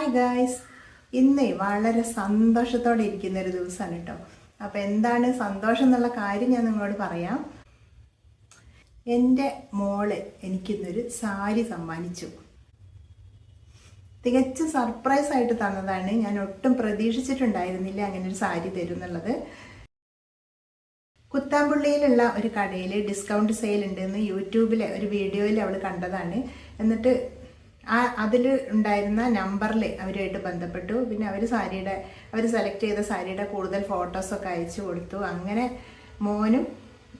Hi guys ഇന്നേ വളരെ സന്തോഷത്തോടെ ഇരിക്കുന്ന ഒരു ദിവസമാണ് കേട്ടോ. അപ്പോൾ എന്താണ് സന്തോഷം എന്നുള്ള കാര്യം ഞാൻ നിങ്ങളോട് പറയാം. എന്റെ മോൾ എനിക്കിന്നൊരു സാരി സമ്മാനിച്ചു. തികച്ചും സർപ്രൈസ് ആയിട്ട് തന്നതാണ്. ഞാൻ ഒട്ടും പ്രതീക്ഷിച്ചിട്ടുണ്ടായിരുന്നില്ല അങ്ങനെ ഒരു സാരി തരും എന്നുള്ളത്. കുത്താമ്പുള്ളിയിലുള്ള ഒരു കടയിൽ ഡിസ്കൗണ്ട് സെയിൽ ഉണ്ടെന്ന് യൂട്യൂബിലെ ഒരു വീഡിയോയിൽ അവൾ കണ്ടതാണ്. എന്നിട്ട് ആ അതിൽ ഉണ്ടായിരുന്ന നമ്പറിൽ അവരുമായിട്ട് ബന്ധപ്പെട്ടു. പിന്നെ അവർ സാരിയുടെ അവർ സെലക്ട് ചെയ്ത സാരിയുടെ കൂടുതൽ ഫോട്ടോസൊക്കെ അയച്ചു കൊടുത്തു. അങ്ങനെ മോനും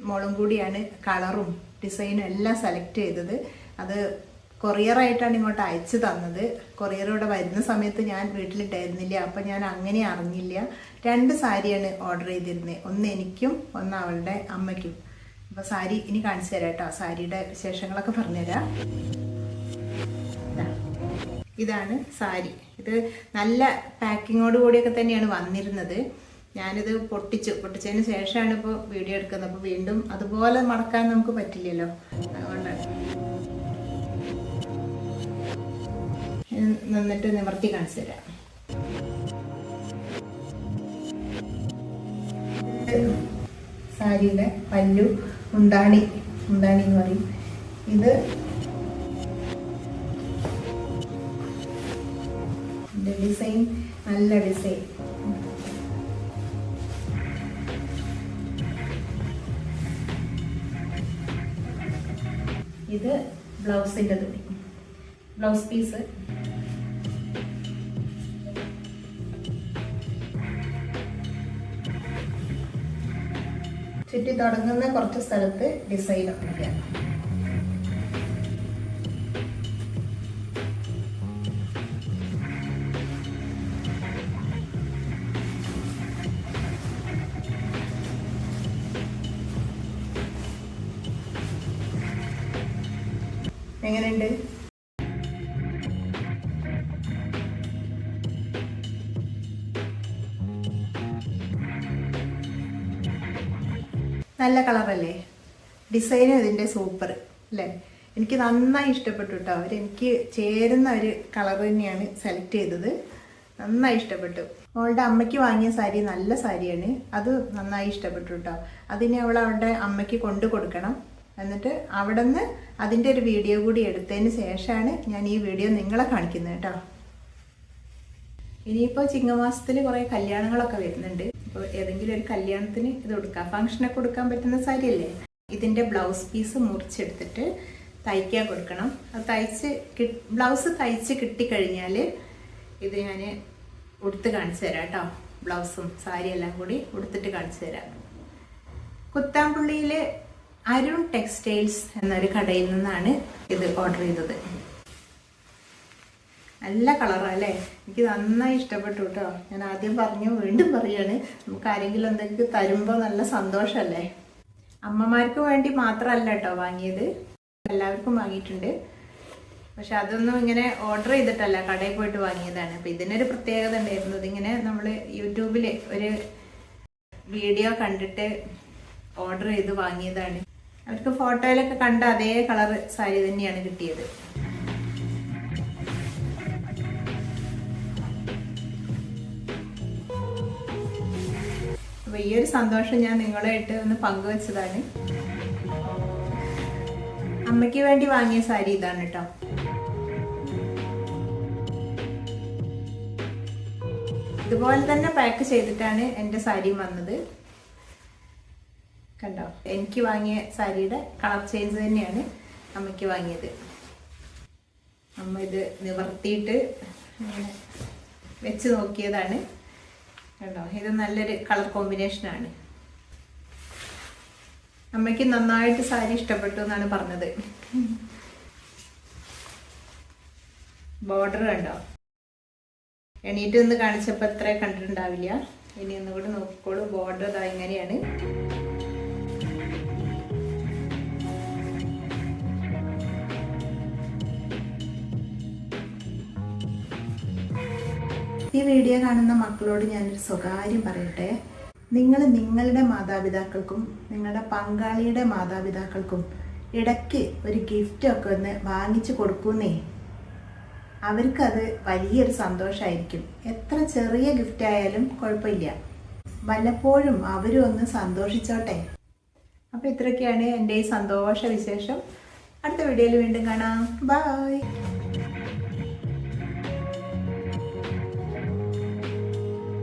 മോളും കൂടിയാണ് കളറും ഡിസൈനും എല്ലാം സെലക്ട് ചെയ്തത്. അത് കൊറിയറായിട്ടാണ് ഇങ്ങോട്ട് അയച്ചു തന്നത്. കൊറിയർ വരുന്ന സമയത്ത് ഞാൻ വീട്ടിലിട്ടായിരുന്നില്ല. അപ്പം ഞാൻ അങ്ങനെ അറിഞ്ഞില്ല. രണ്ട് സാരിയാണ് ഓർഡർ ചെയ്തിരുന്നത് ഒന്ന് എനിക്കും ഒന്ന് അവളുടെ അമ്മയ്ക്കും. അപ്പോൾ സാരി ഇനി കാണിച്ചു തരാം കേട്ടോ. സാരിയുടെ വിശേഷങ്ങളൊക്കെ പറഞ്ഞുതരാം. ഇതാണ് സാരി. ഇത് നല്ല പാക്കിങ്ങോട് കൂടിയൊക്കെ തന്നെയാണ് വന്നിരുന്നത്. ഞാനിത് പൊട്ടിച്ചു. പൊട്ടിച്ചതിന് ശേഷമാണ് ഇപ്പോൾ വീഡിയോ എടുക്കുന്നത്. അപ്പോൾ വീണ്ടും അതുപോലെ മടക്കാൻ നമുക്ക് പറ്റില്ലല്ലോ. അതുകൊണ്ടാണ്. നിന്നിട്ട് നിവർത്തി കാണിച്ചു തരാം. സാരിയുടെ പല്ലു മുന്താണി മുന്താണി എന്ന് പറയും. ഇത് ഇതിന്റെ ഡിസൈൻ നല്ല ഡിസൈൻ ഇത് ബ്ലൗസിന്റെ തുണി. Blouse piece. ചുറ്റി തുടങ്ങുന്ന കുറച്ച് സ്ഥലത്ത് ഡിസൈൻ ഒക്കെ. എങ്ങനെയുണ്ട്? നല്ല കളറല്ലേ? ഡിസൈനും ഇതിന്റെ സൂപ്പർ അല്ലേ എനിക്ക് നന്നായി ഇഷ്ടപ്പെട്ടു കേട്ടോ അവർ എനിക്ക് ചേരുന്ന ഒരു കളർ തന്നെയാണ് സെലക്ട് ചെയ്തത്. നന്നായി ഇഷ്ടപ്പെട്ടു. അവളുടെ അമ്മയ്ക്ക് വാങ്ങിയ സാരി നല്ല സാരിയാണ് അത് നന്നായി ഇഷ്ടപ്പെട്ടു കേട്ടോ അതിനെ അവൾ അവളുടെ അമ്മയ്ക്ക് കൊണ്ടു കൊടുക്കണം. എന്നിട്ട് അവിടെ നിന്ന് അതിന്റെ ഒരു വീഡിയോ കൂടി എടുത്തതിന് ശേഷമാണ് ഞാൻ ഈ വീഡിയോ നിങ്ങളെ കാണിക്കുന്നത് കേട്ടോ. ഇനിയിപ്പോൾ ചിങ്ങമാസത്തിൽ കുറേ കല്യാണങ്ങളൊക്കെ വരുന്നുണ്ട്. അപ്പോൾ ഏതെങ്കിലും ഒരു കല്യാണത്തിന് ഇത് കൊടുക്കാം. ഫംഗ്ഷനൊക്കെ കൊടുക്കാൻ പറ്റുന്ന സാരിയല്ലേ? ഇതിന്റെ ബ്ലൗസ് പീസ് മുറിച്ചെടുത്തിട്ട് തയ്ക്കാൻ കൊടുക്കണം. അത് തയ്ച്ച് ബ്ലൗസ് തയ്ച്ച് കിട്ടിക്കഴിഞ്ഞാൽ ഇത് ഞാൻ ഉടുത്ത് കാണിച്ചു തരാം കേട്ടോ. ബ്ലൗസും സാരിയെല്ലാം കൂടി ഉടുത്തിട്ട് കാണിച്ചു തരാം. കുത്താമ്പുള്ളിയിലെ അരുൺ ടെക്സ്റ്റൈൽസ് എന്നൊരു കടയിൽ നിന്നാണ് ഇത് ഓർഡർ ചെയ്തത്. നല്ല കളറാണ് അല്ലേ? എനിക്ക് നന്നായി ഇഷ്ടപ്പെട്ടു കേട്ടോ ഞാൻ ആദ്യം പറഞ്ഞു വീണ്ടും പറയാണ്. നമുക്ക് ആരെങ്കിലും എന്തെങ്കിലും തരുമ്പോൾ നല്ല സന്തോഷമല്ലേ അമ്മമാർക്ക് വേണ്ടി മാത്രമല്ല കേട്ടോ വാങ്ങിയത്. എല്ലാവർക്കും വാങ്ങിയിട്ടുണ്ട്. പക്ഷെ അതൊന്നും ഇങ്ങനെ ഓർഡർ ചെയ്തിട്ടല്ല കടയിൽ പോയിട്ട് വാങ്ങിയതാണ്. അപ്പം ഇതിനൊരു പ്രത്യേകത ഉണ്ടായിരുന്നു. ഇതിങ്ങനെ നമ്മൾ യൂട്യൂബിൽ ഒരു വീഡിയോ കണ്ടിട്ട് ഓർഡർ ചെയ്ത് വാങ്ങിയതാണ്. അവർക്ക് ഫോട്ടോയിലൊക്കെ കണ്ട അതേ കളർ സാരി തന്നെയാണ് കിട്ടിയത്. അപ്പൊ ഈ ഒരു സന്തോഷം ഞാൻ നിങ്ങളായിട്ട് ഒന്ന് പങ്കുവച്ചതാണ്. അമ്മയ്ക്ക് വേണ്ടി വാങ്ങിയ സാരി ഇതാണ് കേട്ടോ. ഇതുപോലെ തന്നെ പാക്ക് ചെയ്തിട്ടാണ് എന്റെ സാരി വന്നത്. കണ്ടോ? എനിക്ക് വാങ്ങിയ സാരിയുടെ കളർ ചേഞ്ച് തന്നെയാണ് അമ്മയ്ക്ക് വാങ്ങിയത്. അമ്മ ഇത് നിവർത്തിയിട്ട് വെച്ച് നോക്കിയതാണ്. കണ്ടോ? ഇത് നല്ലൊരു കളർ കോമ്പിനേഷനാണ് അമ്മയ്ക്ക് നന്നായിട്ട് സാരി ഇഷ്ടപ്പെട്ടു എന്നാണ് പറഞ്ഞത്. ബോർഡർ കണ്ടോ? എണീറ്റ് ഒന്ന് കാണിച്ചപ്പോൾ അത്ര കണ്ടിട്ടുണ്ടാവില്ല. ഇനി ഒന്നുകൂടി നോക്കിക്കോളൂ. ബോർഡർ ഇതാ ഇങ്ങനെയാണ്. ഈ വീഡിയോ കാണുന്ന മക്കളോട് ഞാനൊരു സ്വകാര്യം പറയട്ടെ. നിങ്ങൾ നിങ്ങളുടെ മാതാപിതാക്കൾക്കും നിങ്ങളുടെ പങ്കാളിയുടെ മാതാപിതാക്കൾക്കും ഇടയ്ക്ക് ഒരു ഗിഫ്റ്റൊക്കെ ഒന്ന് വാങ്ങിച്ചു കൊടുക്കുന്നേ. അവർക്കത് വലിയൊരു സന്തോഷമായിരിക്കും എത്ര ചെറിയ ഗിഫ്റ്റ് ആയാലും കുഴപ്പമില്ല. വല്ലപ്പോഴും അവരും ഒന്ന് സന്തോഷിച്ചോട്ടെ. അപ്പോൾ ഇത്രയൊക്കെയാണ് എന്റെ ഈ സന്തോഷ വിശേഷം അടുത്ത വീഡിയോയിൽ വീണ്ടും കാണാം. ബൈ